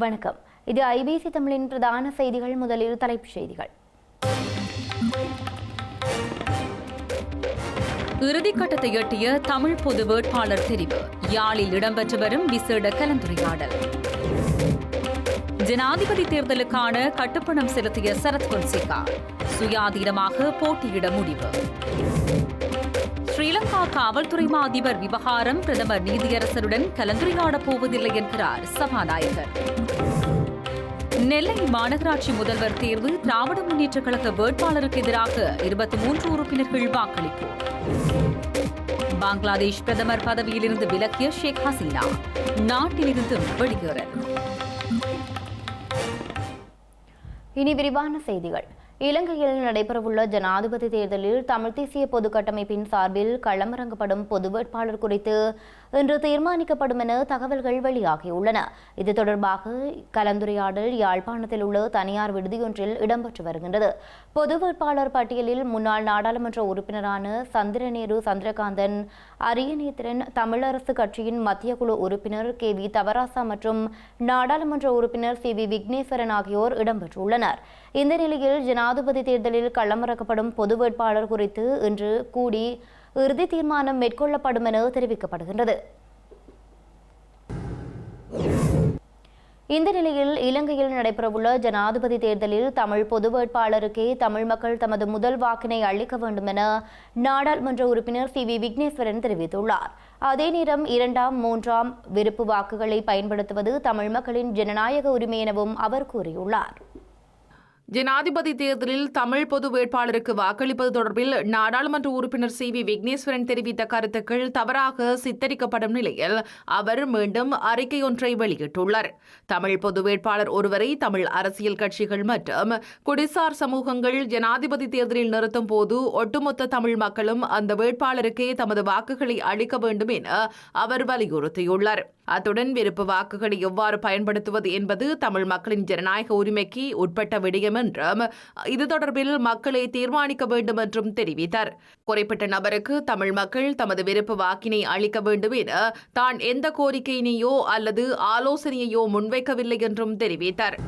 வணக்கம். இது ஐபிசி தமிழின் பிரதான செய்திகள். முதலில் தலைப்புச் செய்திகள். இறுதிக்கட்டத்தை எட்டிய தமிழ் பொது வேட்பாளர் தெரிவு. யாழில் இடம்பெற்று வரும் விசேட கலந்துரையாடல். ஜனாதிபதி தேர்தலுக்கான கட்டுப்பணம் செலுத்திய சரத் பொன்சிகா. சுயாதீனமாக போட்டியிட முடிவு. ஸ்ரீலங்கா காவல்துறை மா அதிபர் விவகாரம் பிரதமர் நீதியரசருடன் கலந்துரையாடப் போவதில்லை என்கிறார் சபாநாயகர். நெல்லை மாநகராட்சி முதல்வர் தேர்வு திராவிட முன்னேற்றக் கழக வேட்பாளருக்கு எதிராக இருபத்தி மூன்று உறுப்பினர்கள் வாக்களிப்பு. பங்களாதேஷ் பிரதமர் பதவியிலிருந்து விலக்கிய ஷேக் ஹசீனா நாட்டிலிருந்து வெளியேறல். இனி விரிவான செய்திகள். இலங்கையில் நடைபெறவுள்ள ஜனாதிபதி தேர்தலில் தமிழ் தேசிய பொது கட்டமைப்பின் சார்பில் களமிறங்கப்படும் பொது வேட்பாளர் குறித்து இன்று தீர்மானிக்கப்படும் என தகவல்கள் வெளியாகியுள்ளன. இது தொடர்பாக கலந்துரையாடல் யாழ்ப்பாணத்தில் உள்ள தனியார் விடுதியொன்றில் இடம்பெற்று வருகின்றது. பொது வேட்பாளர் பட்டியலில் முன்னாள் நாடாளுமன்ற உறுப்பினரான சந்திரநேரு சந்திரகாந்தன் அரியநேத்திரன் தமிழரசு கட்சியின் மத்திய குழு உறுப்பினர் கே வி தவராசா மற்றும் நாடாளுமன்ற உறுப்பினர் சி வி விக்னேஸ்வரன் ஆகியோர் இடம்பெற்றுள்ளனர். இந்த நிலையில் ஜனாதிபதி தேர்தலில் களமிறக்கப்படும் பொது வேட்பாளர் குறித்து இன்று கூடி இறுதி தீர்மானம் மேற்கொள்ளப்படும் என தெரிவிக்கப்படுகின்றது. இந்த நிலையில் இலங்கையில் நடைபெறவுள்ள ஜனாதிபதி தேர்தலில் தமிழ் பொது வேட்பாளருக்கே தமிழ் மக்கள் தமது முதல் வாக்கினை அளிக்க வேண்டும் என நாடாளுமன்ற உறுப்பினர் சி வி விக்னேஸ்வரன் தெரிவித்துள்ளார். அதே நேரம் இரண்டாம் மூன்றாம் விருப்பு வாக்குகளை பயன்படுத்துவது தமிழ் மக்களின் ஜனநாயக உரிமை எனவும் அவர் கூறியுள்ளார். ஜனாதிபதி தேர்தலில் தமிழ் பொது வேட்பாளருக்கு வாக்களிப்பது தொடர்பில் நாடாளுமன்ற உறுப்பினர் சி வி விக்னேஸ்வரன் தெரிவித்த கருத்துக்கள் தவறாக சித்தரிக்கப்படும் நிலையில் அவர் மீண்டும் அறிக்கை ஒன்றை வெளியிட்டுள்ளார். தமிழ் பொது வேட்பாளர் ஒருவரை தமிழ் அரசியல் கட்சிகள் மற்றும் குடிசார் சமூகங்கள் ஜனாதிபதி தேர்தலில் நிறுத்தும் போது ஒட்டுமொத்த தமிழ் மக்களும் அந்த வேட்பாளருக்கே தமது வாக்குகளை அளிக்க வேண்டும் என அவர் வலியுறுத்தியுள்ளார். அத்துடன் விருப்பு வாக்குகளை எவ்வாறு பயன்படுத்துவது என்பது தமிழ் மக்களின் ஜனநாயக உரிமைக்கு உட்பட்ட விடயம் என்றும் இது தொடர்பில் மக்களை தீர்மானிக்க வேண்டும் என்றும் தெரிவித்தார். குறிப்பிட்ட நபருக்கு தமிழ் மக்கள் தமது விருப்பு வாக்கினை அளிக்க வேண்டும் என தான் எந்த கோரிக்கையினையோ அல்லது ஆலோசனையையோ முன்வைக்கவில்லை என்றும் தெரிவித்தார்.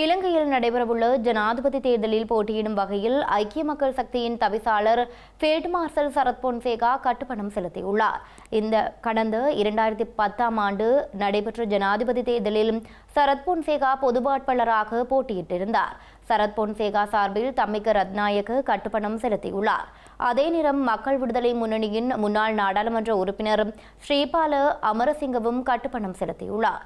இலங்கையில் நடைபெறவுள்ள ஜனாதிபதி தேர்தலில் போட்டியிடும் வகையில் ஐக்கிய மக்கள் சக்தியின் தவிசாளர் ஃபீல்ட் மார்ஷல் சரத் பொன்சேகா கட்டுப்பணம் செலுத்தியுள்ளார். இந்த கடந்த இரண்டாயிரத்தி பத்தாம் ஆண்டு நடைபெற்ற ஜனாதிபதி தேர்தலில் சரத் பொன்சேகா பொது வேட்பாளராக போட்டியிட்டிருந்தார். சரத் பொன்சேகா சார்பில் தம்மிக்க ரத்நாயக்க கட்டுப்பணம் செலுத்தியுள்ளார். அதே நேரம் மக்கள் விடுதலை முன்னணியின் முன்னாள் நாடாளுமன்ற உறுப்பினர் ஸ்ரீபால அமரசிங்கவும் கட்டுப்பணம் செலுத்தியுள்ளார்.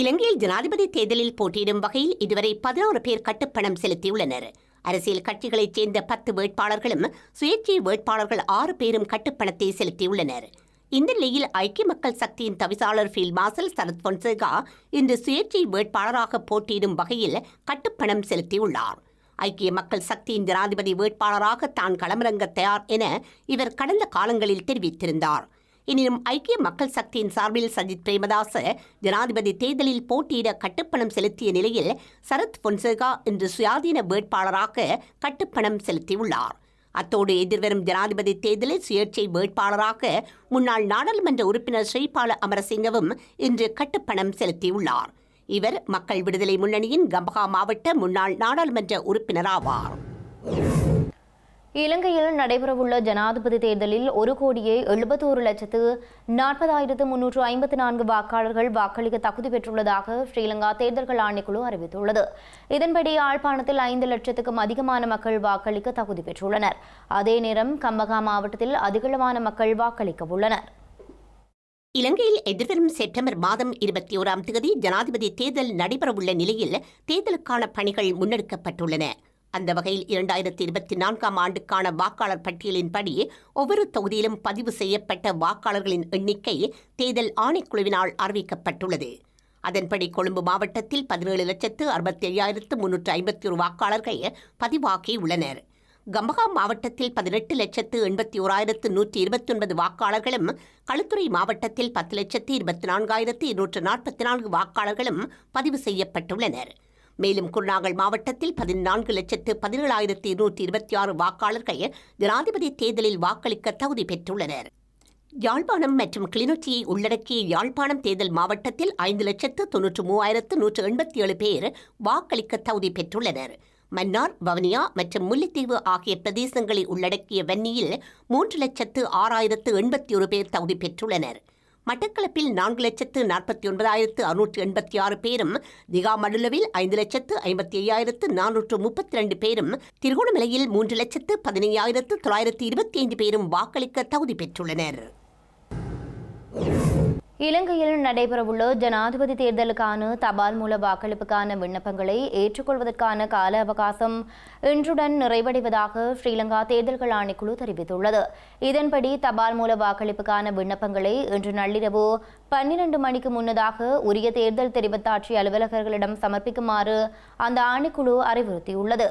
இலங்கையில் ஜனாதிபதி தேர்தலில் போட்டியிடும் வகையில் இதுவரை பதினோரு பேர் கட்டுப்பணம் செலுத்தியுள்ளனர். அரசியல் கட்சிகளைச் சேர்ந்த பத்து வேட்பாளர்களும் சுயேட்சை வேட்பாளர்கள் ஆறு பேரும் கட்டுப்பணத்தை செலுத்தியுள்ளனர். இந்த நிலையில் ஐக்கிய மக்கள் சக்தியின் தவிசாளர் ஃபீல்ட் மார்ஷல் சரத் பொன்சேகா இன்று சுயேட்சை வேட்பாளராக போட்டியிடும் வகையில் கட்டுப்பணம் செலுத்தியுள்ளார். ஐக்கிய மக்கள் சக்தியின் ஜனாதிபதி வேட்பாளராக தான் களமிறங்க தயார் என இவர் கடந்த காலங்களில் தெரிவித்திருந்தார். எனினும் ஐக்கிய மக்கள் சக்தியின் சார்பில் சஜித் பிரேமதாச ஜனாதிபதி தேர்தலில் போட்டியிட கட்டுப்பணம் செலுத்திய நிலையில் சரத் பொன்சேகா இன்று சுயாதீன வேட்பாளராக கட்டுப்பணம் செலுத்தியுள்ளார். அத்தோடு எதிர்வரும் ஜனாதிபதி தேர்தலில் சுயேட்சை வேட்பாளராக முன்னாள் நாடாளுமன்ற உறுப்பினர் ஸ்ரீபால அமரசிங்கவும் இன்று கட்டுப்பணம் செலுத்தியுள்ளார். இவர் மக்கள் விடுதலை முன்னணியின் கம்பகா மாவட்ட முன்னாள் நாடாளுமன்ற உறுப்பினராவார். இலங்கையில் நடைபெறவுள்ள ஜனாதிபதி தேர்தலில் ஒரு கோடியே எழுபத்தோரு லட்சத்து நாற்பதாயிரத்து முன்னூற்று ஐம்பத்தி நான்கு வாக்காளர்கள் வாக்களிக்க தகுதி பெற்றுள்ளதாக ஸ்ரீலங்கா தேர்தல்கள் ஆணைக்குழு அறிவித்துள்ளது. இதன்படி யாழ்ப்பாணத்தில் ஐந்து லட்சத்துக்கும் அதிகமான மக்கள் வாக்களிக்க தகுதி பெற்றுள்ளனர். அதே நேரம் கம்பகா மாவட்டத்தில் அதிகளவான மக்கள் வாக்களிக்க உள்ளனர். இலங்கையில் எதிர்வரும் செப்டம்பர் மாதம் இருபத்தி ஓராம் தேதி ஜனாதிபதி தேர்தல் நடைபெறவுள்ள நிலையில் தேர்தலுக்கான பணிகள் முன்னெடுக்கப்பட்டுள்ளன. அந்த வகையில் இரண்டாயிரத்தி இருபத்தி நான்காம் ஆண்டுக்கான வாக்காளர் பட்டியலின்படி ஒவ்வொரு தொகுதியிலும் பதிவு செய்யப்பட்ட வாக்காளர்களின் எண்ணிக்கை தேர்தல் ஆணைக்குழுவினால் அறிவிக்கப்பட்டுள்ளது. அதன்படி கொழும்பு மாவட்டத்தில் பதினேழு லட்சத்து அறுபத்தி ஐயாயிரத்து முன்னூற்று ஐம்பத்தி ஒரு வாக்காளர்கள் பதிவாகியுள்ளனர். கம்பகா மாவட்டத்தில் பதினெட்டு லட்சத்து எண்பத்தி ஓராயிரத்து நூற்றி இருபத்தி ஒன்பது வாக்காளர்களும் களுத்துறை மாவட்டத்தில் பத்து லட்சத்து இருபத்தி நான்காயிரத்து இருநூற்று நாற்பத்தி நான்கு வாக்காளர்களும் பதிவு செய்யப்பட்டுள்ளனர். மேலும் குருநாகல் மாவட்டத்தில் பதினான்கு லட்சத்து பதினேழாயிரத்து இருநூற்றி இருபத்தி ஆறு வாக்காளர்கள் ஜனாதிபதி தேர்தலில் வாக்களிக்க தகுதி பெற்றுள்ளனர். யாழ்ப்பாணம் மற்றும் கிளிநொச்சியை உள்ளடக்கிய யாழ்ப்பாணம் தேர்தல் மாவட்டத்தில் ஐந்து லட்சத்து தொன்னூற்று மூவாயிரத்து நூற்று எண்பத்தி ஏழு பேர் வாக்களிக்க தகுதி பெற்றுள்ளனர். மன்னார் வவுனியா மற்றும் முல்லைத்தீவு ஆகிய பிரதேசங்களை உள்ளடக்கிய வன்னியில் மூன்று லட்சத்து ஆறாயிரத்து எண்பத்தி ஒரு பேர் தகுதி பெற்றுள்ளனர். மட்டக்களப்பில் நான்கு லட்சத்து நாற்பத்தி ஒன்பதாயிரத்து அறுநூற்று எண்பத்தி ஆறு பேரும் திகாமடுலவில் ஐந்து லட்சத்து ஐம்பத்தி ஐயாயிரத்து நானூற்று முப்பத்தி ரெண்டு பேரும் திருகோணமலையில் மூன்று லட்சத்து பதினையாயிரத்து தொள்ளாயிரத்து இருபத்தி ஐந்து பேரும் வாக்களிக்க தகுதி பெற்றுள்ளனர். இலங்கையில் நடைபெறவுள்ள ஜனாதிபதி தேர்தலுக்கான தபால் மூல வாக்களிப்புக்கான விண்ணப்பங்களை ஏற்றுக்கொள்வதற்கான கால அவகாசம் இன்றுடன் நிறைவடைவதாக ஸ்ரீலங்கா தேர்தல்கள் ஆணைக்குழு தெரிவித்துள்ளது. இதன்படி தபால் மூல வாக்களிப்புக்கான விண்ணப்பங்களை இன்று நள்ளிரவு பன்னிரண்டு மணிக்கு முன்னதாக உரிய தேர்தல் தெரிவத்தாட்சி அலுவலகர்களிடம் சமர்ப்பிக்குமாறு அந்த ஆணைக்குழு அறிவுறுத்தியுள்ளது.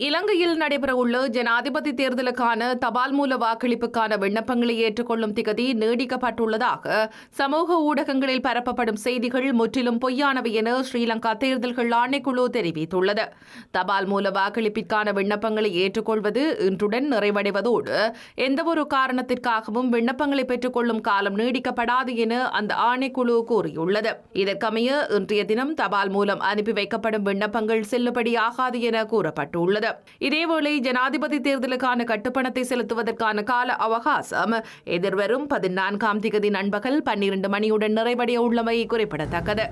இலங்கையில் நடைபெறவுள்ள ஜனாதிபதி தேர்தலுக்கான தபால் மூல வாக்களிப்புக்கான விண்ணப்பங்களை ஏற்றுக்கொள்ளும் திகதி நீடிக்கப்பட்டுள்ளதாக சமூக ஊடகங்களில் பரப்பப்படும் செய்திகள் முற்றிலும் பொய்யானவை என ஸ்ரீலங்கா தேர்தல்கள் ஆணைக்குழு தெரிவித்துள்ளது. தபால் மூல வாக்களிப்பிற்கான விண்ணப்பங்களை ஏற்றுக்கொள்வது இன்றுடன் நிறைவடைவதோடு எந்தவொரு காரணத்திற்காகவும் விண்ணப்பங்களை பெற்றுக்கொள்ளும் காலம் நீடிக்கப்படாது என அந்த ஆணைக்குழு கூறியுள்ளது. இதற்கமைய இன்றைய தினம் தபால் மூலம் அனுப்பி வைக்கப்படும் விண்ணப்பங்கள் செல்லுபடியாகாது என கூறப்பட்டுள்ளது. இதேவேளை ஜனாதிபதி தேர்தலுக்கான கட்டுப்பணத்தை செலுத்துவதற்கான கால அவகாசம் எதிர்வரும் பதினான்காம் திகதி நண்பகல் பன்னிரண்டு மணியுடன் நிறைவடைய உள்ளமை குறிப்பிடத்தக்கது.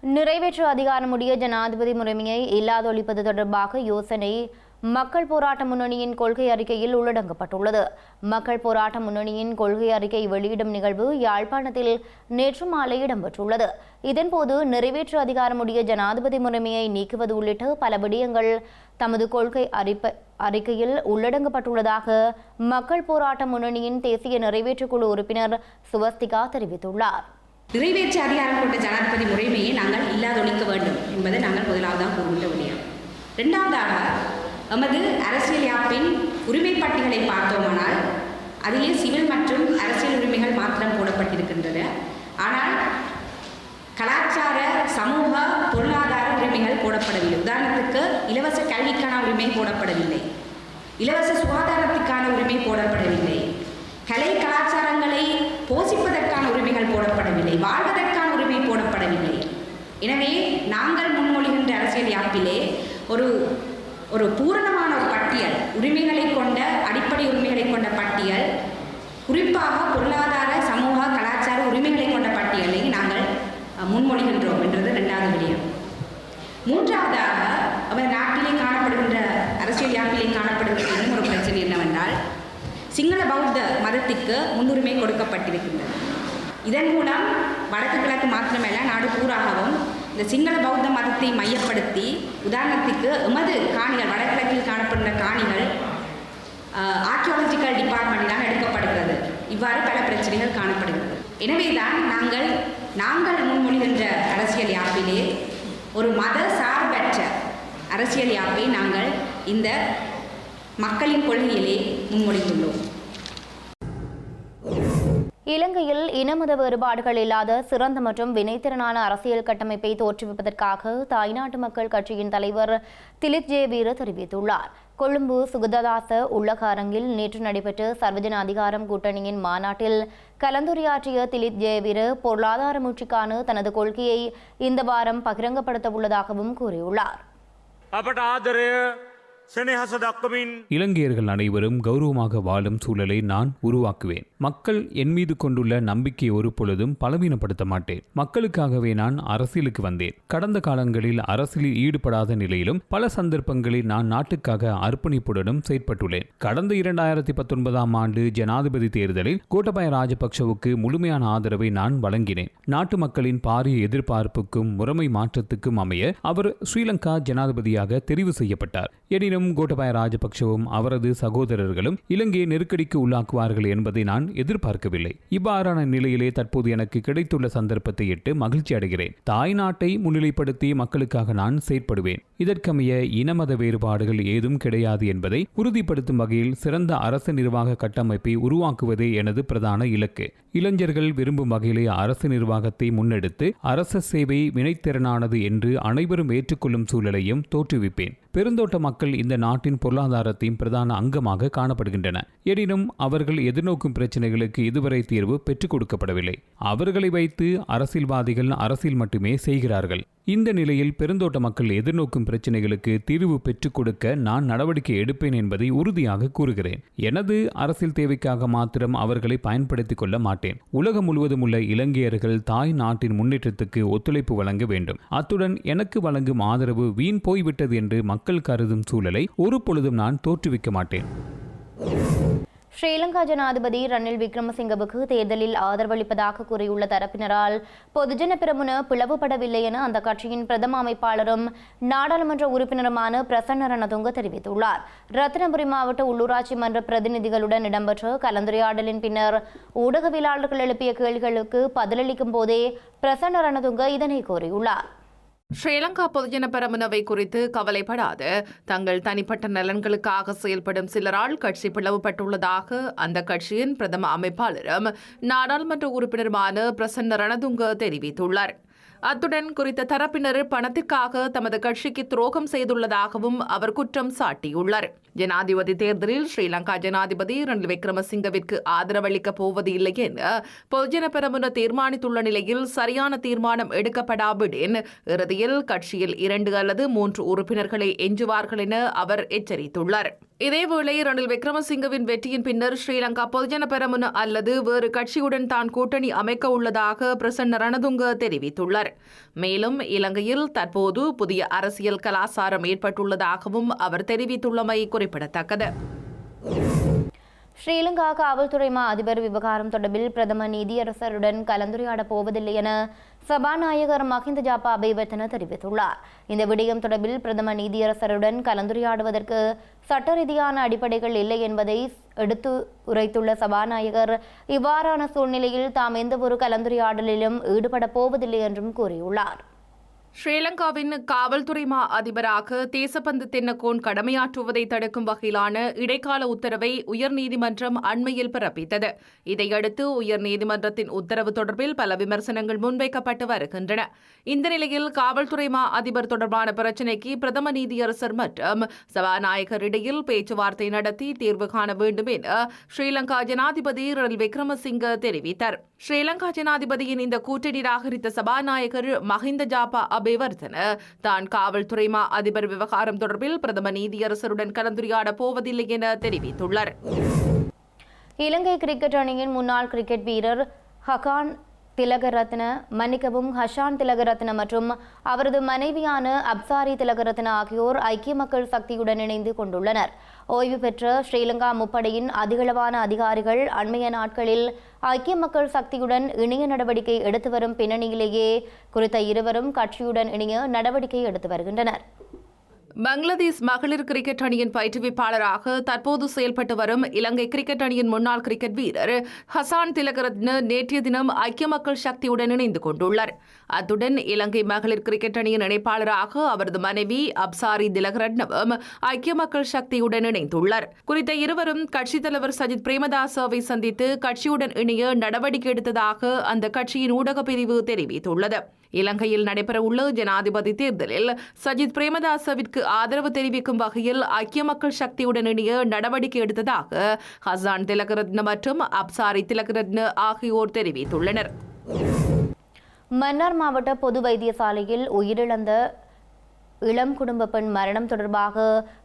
நிறைவேற்று அதிகாரமுடைய ஜனாதிபதி முறைமையை இல்லாதொழிப்பது தொடர்பாக யோசனை மக்கள் போராட்ட முன்னணியின் கொள்கை அறிக்கையில் உள்ளடங்கப்பட்டுள்ளது. மக்கள் போராட்ட முன்னணியின் கொள்கை அறிக்கை வெளியிடும் நிகழ்வு யாழ்ப்பாணத்தில் நேற்று மாலை இடம்பெற்றுள்ளது. இதன்போது நிறைவேற்று அதிகாரமுடைய ஜனாதிபதி முறைமையை நீக்குவது உள்ளிட்ட பல விடயங்கள் தமது கொள்கை அறிப்ப அறிக்கையில் உள்ளடங்கப்பட்டுள்ளதாக மக்கள் போராட்ட முன்னணியின் தேசிய நிறைவேற்றுக்குழு உறுப்பினர் சுவஸ்திகா தெரிவித்துள்ளார். நிறைவேற்று அதிகாரம் கொண்ட ஜனாதிபதி முறைமையை நாங்கள் இல்லாதொழிக்க வேண்டும் என்பதை நாங்கள் முதலாவதாக கூறுகின்ற விடயம். ரெண்டாவதாக எமது அரசியல் யாப்பின் உரிமை பட்டியலை பார்த்தோமானால் அதிலே சிவில் மற்றும் அரசியல் உரிமைகள் மாத்திரம் போடப்பட்டிருக்கின்றன. ஆனால் கலாச்சார சமூக பொருளாதார உரிமைகள் போடப்படவில்லை. உதாரணத்துக்கு இலவச கல்விக்கான உரிமை போடப்படவில்லை. இலவச சுகாதாரத்துக்கான உரிமை போடப்படவில்லை. கலை கலாச்சாரங்களை போஷிப்பதற்கான உரிமைகள் போடப்படவில்லை. வாழ்வதற்கான உரிமை போடப்படவில்லை. எனவே நாங்கள் முன்மொழிகின்ற அரசியல் யாப்பிலே ஒரு ஒரு பூரணமான ஒரு பட்டியல் உரிமைகளை கொண்ட அடிப்படை உரிமைகளை கொண்ட பட்டியல் குறிப்பாக பொருளாதார சமூக கலாச்சார உரிமைகளை கொண்ட பட்டியலை நாங்கள் முன்மொழிகின்றோம் என்றது ரெண்டாவது விடயம். மூன்றாவதாக அவர் நாட்டிலே காணப்படுகின்ற அரசியல் யாப்பிலே காணப்படுகின்ற இன்னும் ஒரு பிரச்சனை என்னவென்றால் சிங்கள பௌத்த மதத்திற்கு முன்னுரிமை கொடுக்கப்பட்டிருக்கின்றது. இதன் மூலம் வடக்கு கிழக்கு மாத்திரமல்ல நாடு பூராகவும் இந்த சிங்கள பௌத்த மதத்தை மையப்படுத்தி உதாரணத்துக்கு எமது காணிகள் வடகிழக்கில் காணப்படுகிற காணிகள் ஆர்கியாலஜிக்கல் டிபார்ட்மெண்ட்டினால் எடுக்கப்படுகிறது. இவ்வாறு பல பிரச்சனைகள் காணப்படுகிறது. எனவே தான் நாங்கள் நாங்கள் முன்மொழிகின்ற அரசியல் யாப்பிலே ஒரு மத சார்பற்ற அரசியல் யாப்பை நாங்கள் இந்த மக்களின் கொள்கையிலே முன்மொழிந்துள்ளோம். இலங்கையில் இனமத வேறுபாடுகள் இல்லாத சிறந்த மற்றும் வினைத்திறனான அரசியல் கட்டமைப்பை தோற்றுவிப்பதற்காக தாய்நாட்டு மக்கள் கட்சியின் தலைவர் திலிப் ஜெயவீர தெரிவித்துள்ளார். கொழும்பு சுகததாச உள்ளக அரங்கில் நேற்று நடைபெற்ற சர்வஜன அதிகாரம் கூட்டணியின் மாநாட்டில் கலந்துரையாற்றிய திலிப் ஜெயவீர பொருளாதார முயற்சிக்கான தனது கொள்கையை இந்த வாரம் பகிரங்கப்படுத்த உள்ளதாகவும் கூறியுள்ளார் இலங்கையர்கள் அனைவரும் கௌரவமாக வாழும் சூழலை நான் உருவாக்குவேன். மக்கள் என் மீது கொண்டுள்ள நம்பிக்கையை ஒரு பொழுதும் பலவீனப்படுத்த மாட்டேன். மக்களுக்காகவே நான் அரசியலுக்கு வந்தேன். கடந்த காலங்களில் அரசியலில் ஈடுபடாத நிலையிலும் பல சந்தர்ப்பங்களில் நான் நாட்டுக்காக அர்ப்பணிப்புடனும் செயற்பட்டுள்ளேன். கடந்த இரண்டாயிரத்தி பத்தொன்பதாம் ஆண்டு ஜனாதிபதி தேர்தலில் கோட்டபாய ராஜபக்சவுக்கு முழுமையான ஆதரவை நான் வழங்கினேன். நாட்டு மக்களின் பாரிய எதிர்பார்ப்புக்கும் முறைமை மாற்றத்துக்கும் அமைய அவர் ஸ்ரீலங்கா ஜனாதிபதியாக தெரிவு செய்யப்பட்டார். எனினும் கோட்டபாய ராஜபக்சவும் அவரது சகோதரர்களும் இலங்கையை நெருக்கடிக்கு உள்ளாக்குவார்கள் என்பதை நான் எதிர்பார்க்கவில்லை. இவ்வாறான நிலையிலே தற்போது எனக்கு கிடைத்துள்ள சந்தர்ப்பத்தை இட்டு மகிழ்ச்சி அடைகிறேன். தாய் நாட்டை முன்னிலைப்படுத்தி மக்களுக்காக நான் செயற்படுவேன். இதற்கமைய இனமத வேறுபாடுகள் ஏதும் கிடையாது என்பதை உறுதிப்படுத்தும் வகையில் சிறந்த அரசு நிர்வாக கட்டமைப்பை உருவாக்குவதே எனது பிரதான இலக்கு. இளைஞர்கள் விரும்பும் வகையிலே அரசு நிர்வாகத்தை முன்னெடுத்து அரச சேவை வினைத்திறனானது என்று அனைவரும் ஏற்றுக்கொள்ளும் சூழலையும் தோற்றுவிப்பேன். பெருந்தோட்ட மக்கள் இந்த நாட்டின் பொருளாதாரத்தின் பிரதான அங்கமாக காணப்படுகின்றன. எனினும் அவர்கள் எதிர்நோக்கும் பிரச்சனைகளுக்கு இதுவரை தீர்வு பெற்றுக் கொடுக்கப்படவில்லை. அவர்களை வைத்து அரசியல்வாதிகள் அரசியல் மட்டுமே செய்கிறார்கள். இந்த நிலையில் பெருந்தோட்ட மக்கள் எதிர்நோக்கும் பிரச்சனைகளுக்கு தீர்வு பெற்றுக் கொடுக்க நான் நடவடிக்கை எடுப்பேன் என்பதை உறுதியாக கூறுகிறேன். எனது அரசியல் தேவைக்காக மாத்திரம் அவர்களை பயன்படுத்திக் கொள்ள மாட்டேன். உலகம் முழுவதும் உள்ள இலங்கையர்கள் தாய் நாட்டின் முன்னேற்றத்துக்கு ஒத்துழைப்பு வழங்க வேண்டும். அத்துடன் எனக்கு வழங்கும் ஆதரவு வீண் போய்விட்டது என்று மக்கள் கருதும் சூழலை ஒரு பொழுதும் நான் தோற்றுவிக்க மாட்டேன். ஸ்ரீலங்கா ஜனாதிபதி ரணில் விக்ரமசிங்கவுக்கு தேர்தலில் ஆதரவளிப்பதாக கூறியுள்ள தரப்பினரால் பொதுஜன பிரமுன பிளவுபடவில்லை என அந்த கட்சியின் பிரதம அமைப்பாளரும் நாடாளுமன்ற உறுப்பினருமான பிரசன்ன ரணதுங்க தெரிவித்துள்ளார். ரத்தினபுரி மாவட்ட உள்ளூராட்சி மன்ற பிரதிநிதிகளுடன் இடம்பெற்ற கலந்துரையாடலின் பின்னர் ஊடகவியலாளர்கள் எழுப்பிய கேள்விகளுக்கு பதிலளிக்கும் போதே பிரசன்ன ரணதுங்க இதனை கூறியுள்ளார். ஸ்ரீலங்கா பொதுஜன பெரமுனவை குறித்து கவலைப்படாது. தங்கள் தனிப்பட்ட நலன்களுக்காக செயல்படும் சிலரால் கட்சி பிளவுபட்டுள்ளதாக அந்த கட்சியின் பிரதம அமைப்பாளரும் நாடாளுமன்ற உறுப்பினருமான பிரசன்ன ரணதுங்க தெரிவித்துள்ளார். அத்துடன் குறித்த தரப்பினர் பணத்திற்காக தமது கட்சிக்கு துரோகம் செய்துள்ளதாகவும் அவர் குற்றம் சாட்டியுள்ளார். ஜனாதிபதி தேர்தலில் ஸ்ரீலங்கா ஜனாதிபதி ரணில் விக்ரமசிங்கவிற்கு ஆதரவளிக்கப் போவது இல்லை என பொதுஜன பெரமுன தீர்மானித்துள்ள நிலையில் சரியான தீர்மானம் எடுக்கப்படாவிடின் இறுதியில் கட்சியில் இரண்டு அல்லது மூன்று உறுப்பினர்களை எஞ்சுவார்கள் என அவர் எச்சரித்துள்ளார். இதேவேளை ரணில் விக்ரமசிங்கவின் வெற்றியின் பின்னர் ஸ்ரீலங்கா பொதுஜன பெரமுன அல்லது வேறு கட்சியுடன் தான் கூட்டணி அமைக்க உள்ளதாக பிரசன்ன ரணதுங்க தெரிவித்துள்ளார். மேலும் இலங்கையில் தற்போது புதிய அரசியல் கலாசாரம் ஏற்பட்டுள்ளதாகவும் அவர் தெரிவித்துள்ளமை குறிப்பிடத்தக்கது. ஸ்ரீலங்கா காவல்துறை மா அதிபர் விவகாரம் தொடர்பில் பிரதமர் நீதியரசருடன் கலந்துரையாடப் போவதில்லை என சபாநாயகர் மஹிந்த ஜாபா அபேவர்த்தன தெரிவித்துள்ளார். இந்த விடயம் தொடர்பில் பிரதம நீதியரசருடன் கலந்துரையாடுவதற்கு சட்ட ரீதியான அடிப்படைகள் இல்லை என்பதை எடுத்து உரைத்துள்ள சபாநாயகர் இவ்வாறான சூழ்நிலையில் தாம் எந்தவொரு கலந்துரையாடலிலும் ஈடுபடப் போவதில்லை என்றும் கூறியுள்ளார். ஸ்ரீலங்காவின் காவல்துறை மா அதிபராக தேசபந்து தென்னகோன் கடமையாற்றுவதை தடுக்கும் வகையிலான இடைக்கால உத்தரவை உயர்நீதிமன்றம் அண்மையில் பிறப்பித்தது. இதையடுத்து உயர்நீதிமன்றத்தின் உத்தரவு தொடர்பில் பல விமர்சனங்கள் முன்வைக்கப்பட்டு வருகின்றன. இந்த நிலையில் காவல்துறை மா அதிபர் தொடர்பான பிரச்சினைக்கு பிரதம நீதியரசர் மற்றும் சபாநாயகரிடையில் பேச்சுவார்த்தை நடத்தி தீர்வு காண வேண்டும் என ஸ்ரீலங்கா ஜனாதிபதி ரணில் விக்ரமசிங்க தெரிவித்தார். ஸ்ரீலங்கா ஜனாதிபதியின் இந்த கூட்டணி நிராகரித்த சபாநாயகர் மஹிந்த ஜாபா அபேவர்தன தான் காவல்துறை மா அதிபர் விவகாரம் தொடர்பில் பிரதம நீதியரசருடன் கலந்துரையாடப் போவதில்லை என தெரிவித்துள்ளார். இலங்கை கிரிக்கெட் அணியின் முன்னாள் கிரிக்கெட் வீரர் ஹகான் திலகரத்ன மன்னிக்கவும் ஹஷான் திலகரத்ன மற்றும் அவரது மனைவியான அப்சாரி திலகரத்ன ஆகியோர் ஐக்கிய மக்கள் சக்தியுடன் இணைந்து கொண்டுள்ளனர். ஓய்வு பெற்ற ஸ்ரீலங்கா முப்படையின் அதிகளவான அதிகாரிகள் அண்மைய நாட்களில் ஐக்கிய மக்கள் சக்தியுடன் இணைய நடவடிக்கை எடுத்து வரும் பின்னணியிலேயே குறித்த இருவரும் கட்சியுடன் இணைய நடவடிக்கை எடுத்து வருகின்றனர். பங்களாதேஷ் மகளிர் கிரிக்கெட் அணியின் பயிற்றுவிப்பாளராக தற்போது செயல்பட்டு வரும் இலங்கை கிரிக்கெட் அணியின் முன்னாள் கிரிக்கெட் வீரர் ஹசான் திலகரத்ன நேற்றைய தினம் ஐக்கிய மக்கள் சக்தியுடன் இணைந்து கொண்டுள்ளார். அத்துடன் இலங்கை மகளிர் கிரிக்கெட் அணியின் இணைப்பாளராக அவரது மனைவி அப்சாரி திலகரட்னவும் ஐக்கிய மக்கள் சக்தியுடன் இணைந்துள்ளார். குறித்த இருவரும் கட்சித் தலைவர் சஜித் பிரேமதாசவை சந்தித்து கட்சியுடன் இணைய நடவடிக்கை எடுத்ததாக அந்த கட்சியின் ஊடகப் பிரிவு தெரிவித்துள்ளது. இலங்கையில் நடைபெறவுள்ள ஜனாதிபதி தேர்தலில் சஜித் பிரேமதாசவிற்கு ஆதரவு தெரிவிக்கும் வகையில் ஐக்கிய மக்கள் சக்தியுடன் இணைய நடவடிக்கை எடுத்ததாக ஹசான் திலகரத்ன மற்றும் அப்சாரி திலகரத்ன ஆகியோர் தெரிவித்துள்ளனர். மன்னார் மாவட்ட பொது வைத்தியசாலையில் உயிரிழந்த இளம் குடும்ப பெண் மரணம் தொடர்பாக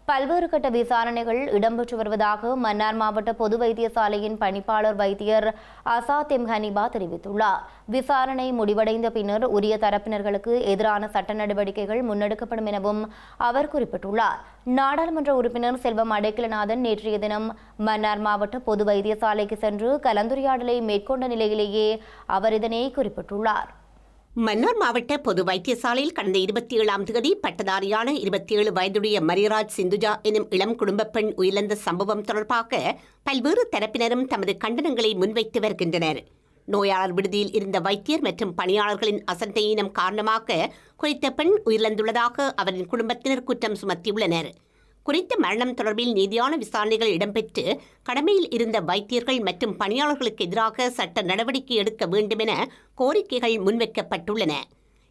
பல்வேறு கட்ட விசாரணைகள் இடம்பெற்று வருவதாக மன்னார் மாவட்ட பொது வைத்தியசாலையின் பணிப்பாளர் வைத்தியர் அசாத் எம் ஹனிபா தெரிவித்துள்ளார். விசாரணை முடிவடைந்த பின்னர் உரிய தரப்பினர்களுக்கு எதிரான சட்ட நடவடிக்கைகள் முன்னெடுக்கப்படும் எனவும் அவர் குறிப்பிட்டுள்ளார். நாடாளுமன்ற உறுப்பினர் செல்வம் அடைக்கலநாதன் நேற்றைய தினம் மன்னார் மாவட்ட பொது வைத்தியசாலைக்கு சென்று கலந்துரையாடலை மேற்கொண்ட நிலையிலேயே அவர் இதனை குறிப்பிட்டுள்ளார். மன்னார் மாவட்ட பொது வைத்தியசாலையில் கடந்த இருபத்தி ஏழாம் தேதி பட்டதாரியான இருபத்தி ஏழு வயதுடைய மரியராஜ் சிந்துஜா எனும் இளம் குடும்ப பெண் உயிரிழந்த சம்பவம் தொடர்பாக பல்வேறு தரப்பினரும் தமது கண்டனங்களை முன்வைத்து வருகின்றனர். நோயாளர் விடுதியில் இருந்த வைத்தியர் மற்றும் பணியாளர்களின் அசட்டையினம் காரணமாக குறித்த பெண் உயிரிழந்துள்ளதாக அவரின் குடும்பத்தினர் குற்றம் சுமத்தியுள்ளனர். குறித்த மரணம் தொடர்பில் நீதியான விசாரணைகள் இடம்பெற்று கடமையில் இருந்த வைத்தியர்கள் மற்றும் பணியாளர்களுக்கு எதிராக சட்ட நடவடிக்கை எடுக்க வேண்டுமென கோரிக்கைகள் முன்வைக்கப்பட்டுள்ளன.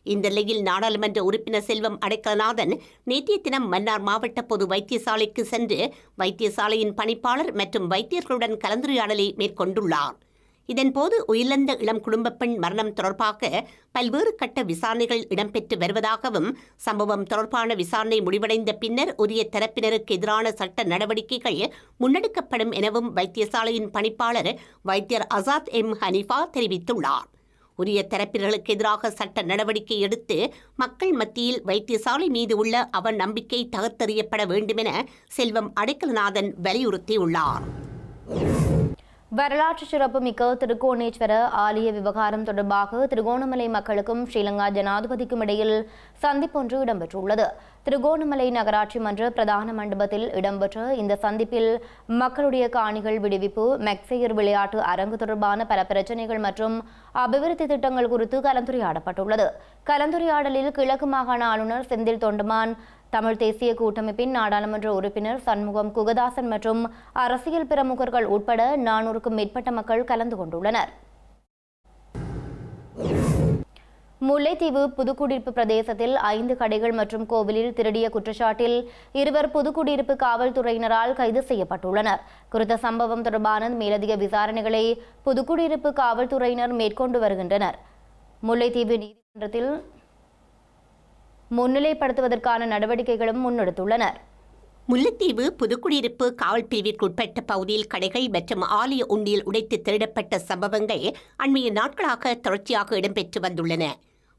இந்த நிலையில் நாடாளுமன்ற உறுப்பினர் செல்வம் அடைக்கலநாதன் நேற்றைய தினம் மன்னார் மாவட்ட பொது வைத்தியசாலைக்கு சென்று வைத்தியசாலையின் பணிப்பாளர் மற்றும் வைத்தியர்களுடன் கலந்துரையாடலை மேற்கொண்டுள்ளார். இதன்போது உயிரிழந்த இளம் குடும்பப்பெண் மரணம் தொடர்பாக பல்வேறு கட்ட விசாரணைகள் இடம்பெற்று வருவதாகவும் சம்பவம் தொடர்பான விசாரணை முடிவடைந்த பின்னர் உரிய தரப்பினருக்கு எதிரான சட்ட நடவடிக்கைகள் முன்னெடுக்கப்படும் எனவும் வைத்தியசாலையின் பணிப்பாளர் வைத்தியர் அசாத் எம். ஹனிஃபா தெரிவித்துள்ளார். உரிய தரப்பினர்களுக்கு எதிராக சட்ட நடவடிக்கை எடுத்து மக்கள் மத்தியில் வைத்தியசாலை மீது உள்ள அவ நம்பிக்கை தகர்த்தெறியப்பட வேண்டுமென செல்வம் அடைக்கலநாதன் வலியுறுத்தியுள்ளார். வரலாற்று சிறப்புமிக்க திருக்கோணேஸ்வர ஆலய விவகாரம் தொடர்பாக திருகோணமலை மக்களுக்கும் ஸ்ரீலங்கா ஜனாதிபதிக்கும் இடையில் சந்திப்பொன்று இடம்பெற்றுள்ளது. திருகோணமலை நகராட்சி மன்ற பிரதான மண்டபத்தில் இடம்பெற்ற இந்த சந்திப்பில் மக்களுடைய காணிகள் விடுவிப்பு மெக்சையர் விளையாட்டு அரங்கு தொடர்பான பல பிரச்சினைகள் மற்றும் அபிவிருத்தி திட்டங்கள் குறித்து கலந்துரையாடப்பட்டுள்ளது. கலந்துரையாடலில் கிழக்கு மாகாண ஆளுநர் செந்தில் தொண்டமான் தமிழ் தேசிய கூட்டமைப்பின் நாடாளுமன்ற உறுப்பினர் சண்முகம் குகதாசன் மற்றும் அரசியல் பிரமுகர்கள் உட்பட நானூறுக்கும் மேற்பட்ட மக்கள் கலந்து கொண்டுள்ளனர். முல்லைத்தீவு புதுக்குடியிருப்பு பிரதேசத்தில் ஐந்து கடைகள் மற்றும் கோவிலில் திருடிய குற்றச்சாட்டில் இருவர் புதுக்குடியிருப்பு காவல்துறையினரால் கைது செய்யப்பட்டுள்ளனர். குறித்த சம்பவம் தொடர்பான மேலதிக விசாரணைகளை புதுக்குடியிருப்பு காவல்துறையினர் மேற்கொண்டு வருகின்றனர். முல்லைத்தீவு நீதிமன்றத்தில் முன்னிலைப்படுத்துவதற்கான நடவடிக்கைகளும் முன்னெடுத்துள்ளனர். முல்லைத்தீவு புதுக்குடியிருப்பு காவல் பிரிவிற்குட்பட்ட பகுதியில் கடைகள் மற்றும் ஆலய உண்டியில் உடைத்து திருடப்பட்ட சம்பவங்கள் அண்மைய நாட்களாக தொடர்ச்சியாக இடம்பெற்று வந்துள்ளன.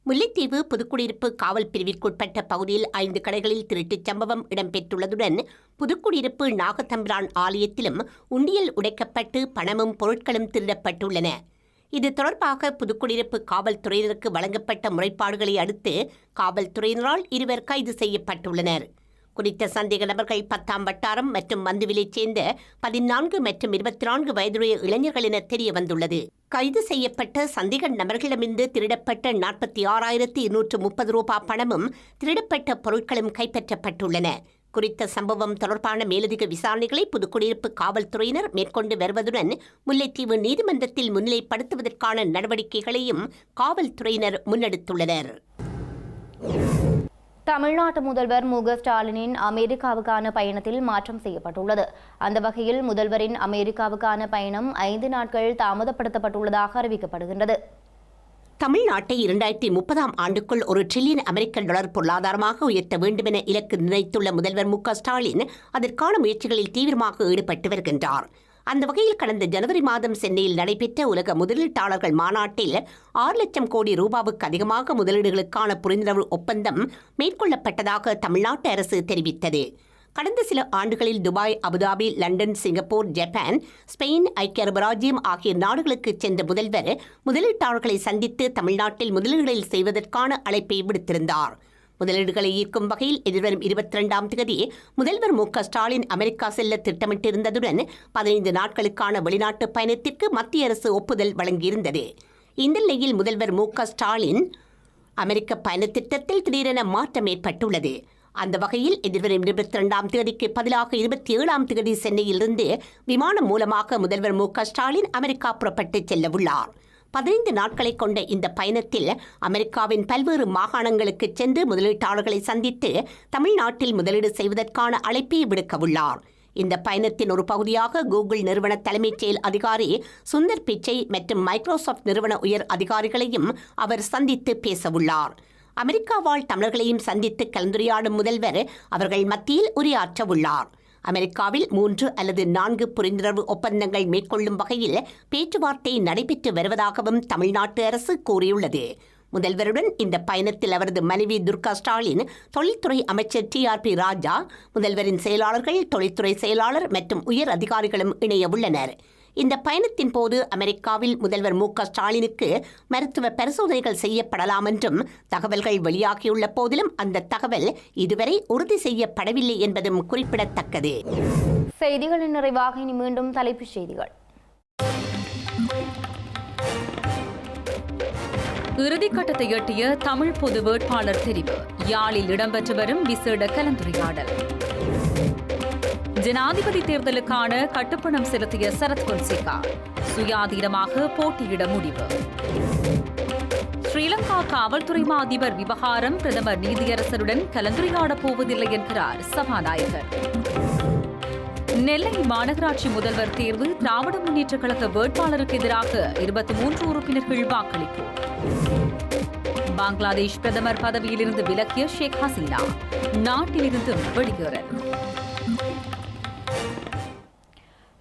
முல்லைத்தீவு புதுக்குடியிருப்பு காவல் பிரிவிற்குட்பட்ட பகுதியில் ஐந்து கடைகளில் திருட்டுச் சம்பவம் இடம்பெற்றுள்ளதுடன் புதுக்குடியிருப்பு நாகத்தம்பிரான் ஆலயத்திலும் உண்டியல் உடைக்கப்பட்டு பணமும் பொருட்களும் திருடப்பட்டுள்ளன. இது தொடர்பாக புதுக்குடியிருப்பு காவல்துறையினருக்கு வழங்கப்பட்ட முறைப்பாடுகளை அடுத்து காவல்துறையினரால் இருவர் கைது செய்யப்பட்டுள்ளனர். குறித்த சந்தேக நபர்கள் பத்தாம் வட்டாரம் மற்றும் மந்துவிலைச் சேர்ந்த பதினான்கு மற்றும் இருபத்தி நான்கு வயதுடைய இளைஞர்கள் என தெரிய வந்துள்ளது கைது செய்யப்பட்ட சந்தேக நபர்களிடமிருந்து திருடப்பட்ட நாற்பத்தி ஆறாயிரத்தி இருநூற்று முப்பது ரூபாய் பணமும் திருடப்பட்ட பொருட்களும் கைப்பற்றப்பட்டுள்ளன. குறித்த சம்பவம் தொடர்பான மேலதிக விசாரணைகளை புதுக்குடியிருப்பு காவல்துறையினர் மேற்கொண்டு வருவதுடன் முல்லைத்தீவு நீதிமன்றத்தில் முன்னிலைப்படுத்துவதற்கான நடவடிக்கைகளையும் காவல்துறையினர் முன்னெடுத்துள்ளனர். தமிழ்நாட்டு முதல்வர் மு. க. ஸ்டாலினின் அமெரிக்காவுக்கான பயணத்தில் மாற்றம் செய்யப்பட்டுள்ளது. அந்த வகையில் முதல்வரின் அமெரிக்காவுக்கான பயணம் ஐந்து நாட்கள் தாமதப்படுத்தப்பட்டுள்ளதாக அறிவிக்கப்படுகின்றது. தமிழ்நாட்டை இரண்டாயிரத்தி முப்பதாம் ஆண்டுக்குள் ஒரு டிரில்லியன் அமெரிக்கன் டாலர் பொருளாதாரமாக உயர்த்த வேண்டுமென இலக்கு நிர்ணயித்துள்ள முதல்வர் மு ஸ்டாலின் அதற்கான முயற்சிகளில் தீவிரமாக ஈடுபட்டு வருகின்றார். அந்த வகையில் கடந்த ஜனவரி மாதம் சென்னையில் நடைபெற்ற உலக முதலீட்டாளர்கள் மாநாட்டில் ஆறு லட்சம் கோடி ரூபாவுக்கு அதிகமாக முதலீடுகளுக்கான புரிந்துணர்வு ஒப்பந்தம் மேற்கொள்ளப்பட்டதாக தமிழ்நாட்டு அரசு தெரிவித்தது. கடந்த சில ஆண்டுகளில் Dubai Abu Dhabi London Singapore Japan Spain ஐக்கிய அரபு ராஜ்யம் ஆகிய நாடுகளுக்கு சென்ற முதல்வர் முதலீட்டாளர்களை சந்தித்து தமிழ்நாட்டில் முதலீடுகளில் செய்வதற்கான அழைப்பை விடுத்திருந்தார். முதலீடுகளை ஈர்க்கும் வகையில் எதிர்வரும் இருபத்தி இரண்டாம் தேதி முதல்வர் மு ஸ்டாலின் அமெரிக்கா செல்ல திட்டமிட்டிருந்ததுடன் பதினைந்து நாட்களுக்கான வெளிநாட்டு பயணத்திற்கு மத்திய அரசு ஒப்புதல் வழங்கியிருந்தது. இந்த நிலையில் முதல்வர் மு ஸ்டாலின் அமெரிக்க பயண திட்டத்தில் திடீரென மாற்றம் ஏற்பட்டுள்ளது. அந்த வகையில் எதிர்வரும் இருபத்தி இரண்டாம் தேதிக்கு பதிலாக இருபத்தி ஏழாம் தேதி சென்னையிலிருந்து விமானம் மூலமாக முதல்வர் மு க ஸ்டாலின் அமெரிக்கா புறப்பட்டு செல்லவுள்ளார். பதினைந்து நாட்களை கொண்ட இந்த பயணத்தில் அமெரிக்காவின் பல்வேறு மாகாணங்களுக்கு சென்று முதலீட்டாளர்களை சந்தித்து தமிழ்நாட்டில் முதலீடு செய்வதற்கான அழைப்பை விடுக்கவுள்ளார். இந்த பயணத்தின் ஒரு பகுதியாக கூகுள் நிறுவன தலைமைச் செயல் அதிகாரி சுந்தர் பிச்சை மற்றும் மைக்ரோசாஃப்ட் நிறுவன உயர் அதிகாரிகளையும் அவர் சந்தித்து பேசவுள்ளார். அமெரிக்கா வாழ் தமிழர்களையும் சந்தித்து கலந்துரையாடும் முதல்வர் அவர்கள் மத்தியில் உரையாற்ற உள்ளார் அமெரிக்காவில் மூன்று அல்லது நான்கு புரிந்துணர்வு ஒப்பந்தங்கள் மேற்கொள்ளும் வகையில் பேச்சுவார்த்தை நடைபெற்று வருவதாகவும் தமிழ்நாட்டு அரசு கூறியுள்ளது. முதல்வருடன் இந்த பயணத்தில் அவரது மனைவி துர்கா ஸ்டாலின் தொழில்துறை அமைச்சர் டி ஆர் பி ராஜா முதல்வரின் செயலாளர்கள் தொழில்துறை செயலாளர் மற்றும் உயர் அதிகாரிகளும் இணைய உள்ளனர். இந்த பயணத்தின் போது அமெரிக்காவில் முதல்வர் மு க ஸ்டாலினுக்கு மருத்துவ பரிசோதனைகள் செய்யப்படலாம் என்றும் தகவல்கள் வெளியாகியுள்ள போதிலும் அந்த தகவல் இதுவரை உறுதி செய்யப்படவில்லை என்பதும் குறிப்பிடத்தக்கது. செய்திகளின் நிறைவாக இனி மீண்டும் தலைப்புச் செய்திகள். இறுதிக்கட்டத்தை எட்டிய தமிழ் பொது வேட்பாளர் தெரிவு. யாழில் இடம்பெற்று வரும் விசேட கலந்துரையாடல். ஜனாதிபதி தேர்தலுக்கான கட்டுப்பணம் செலுத்திய சரத் பொன்சேகா சுயாதீனமாக போட்டியிட முடிவு. ஸ்ரீலங்கா காவல்துறை மா அதிபர் விவகாரம் பிரதமர் நீதியரசருடன் கலந்துரையாடப் போவதில்லை என்கிறார் சபாநாயகர். நெல்லை மாநகராட்சி முதல்வர் தேர்வு திராவிட முன்னேற்றக் கழக வேட்பாளருக்கு எதிராக இருபத்தி மூன்று உறுப்பினர்கள் வாக்களிப்பு. பங்களாதேஷ் பிரதமர் பதவியிலிருந்து விலகிய ஷேக் ஹசீனா நாட்டிலிருந்து வெளியேற